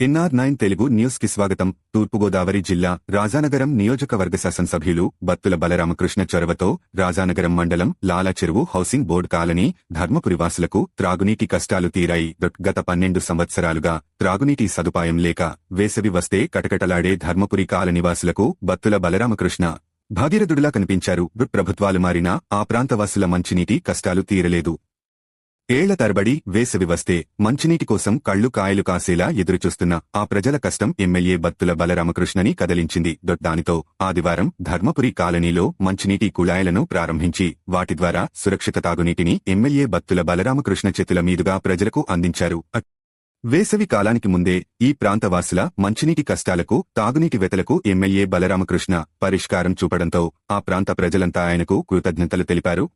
NR nine Telugu న్యూస్కి స్వాగతం. తూర్పుగోదావరి జిల్లా రాజానగరం నియోజకవర్గ శాసనసభ్యులు బత్తుల బలరామకృష్ణ చొరవతో రాజానగరం మండలం Lalacheruvu housing board colony Dharmapuri వాసులకు త్రాగునీటి కష్టాలు తీరాయి. గత పన్నెండు సంవత్సరాలుగా త్రాగునీటి సదుపాయం లేక వేసవి వస్తే కటకటలాడే ధర్మపురి కాలనివాసులకు బత్తుల బలరామకృష్ణ భాగీరథుడిలా కనిపించారు. ప్రభుత్వాలు మారినా ఆ ప్రాంతవాసుల మంచినీటి కష్టాలు తీరలేదు. ఏళ్ళ తరబడి వేసవి వస్తే మంచినీటి కోసం కళ్ళు కాయలు కాసేలా ఎదురుచూస్తున్న ఆ ప్రజల కష్టం ఎమ్మెల్యే బత్తుల బలరామకృష్ణని కదిలించింది. దానితో ఆదివారం ధర్మపురి కాలనీలో మంచినీటి కుళాయిలను ప్రారంభించి వాటి ద్వారా సురక్షిత తాగునీటిని ఎమ్మెల్యే బత్తుల బలరామకృష్ణ చేతుల మీదుగా ప్రజలకు అందించారు. వేసవి కాలానికి ముందే ఈ ప్రాంతవాసుల మంచినీటి కష్టాలకు తాగునీటి వెతలకు ఎమ్మెల్యే బలరామకృష్ణ పరిష్కారం చూపడంతో ఆ ప్రాంత ప్రజలంతా ఆయనకు కృతజ్ఞతలు తెలిపారు.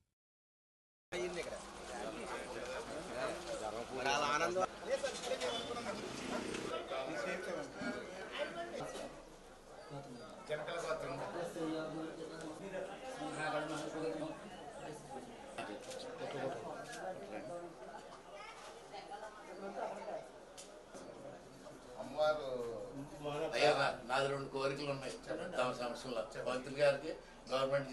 అమ్మవారు అయ్యా నాది రెండు కోరికలు ఉన్నాయి. తమ సమస్యలో భక్తులు గారికి గవర్నమెంట్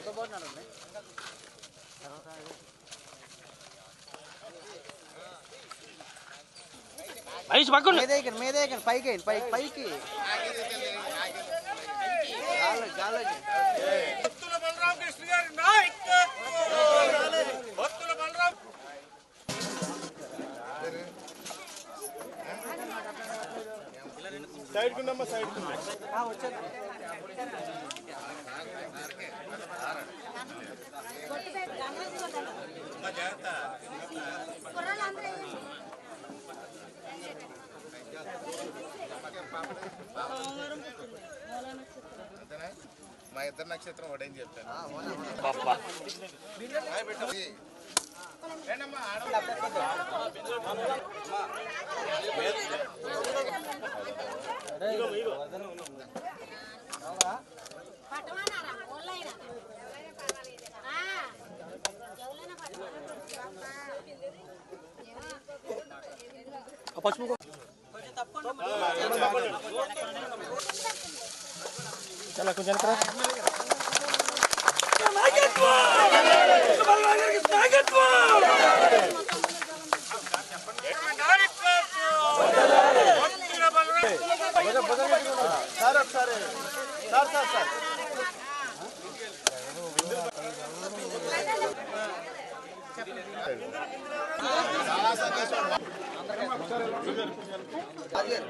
చేద్దాం ఐస్ పక్కన. మీద ఎక్కండి మీద ఎక్కండి పైకి పైకి పైకి. గాలి గాలి. అంతేనా మా ఇద్దరు నక్షత్రం ఒకటేం చెప్తాను चला कुछ जनता సార్ ఒకసారి సార్ సార్ సార్ చాలా సంతోషం Ayer.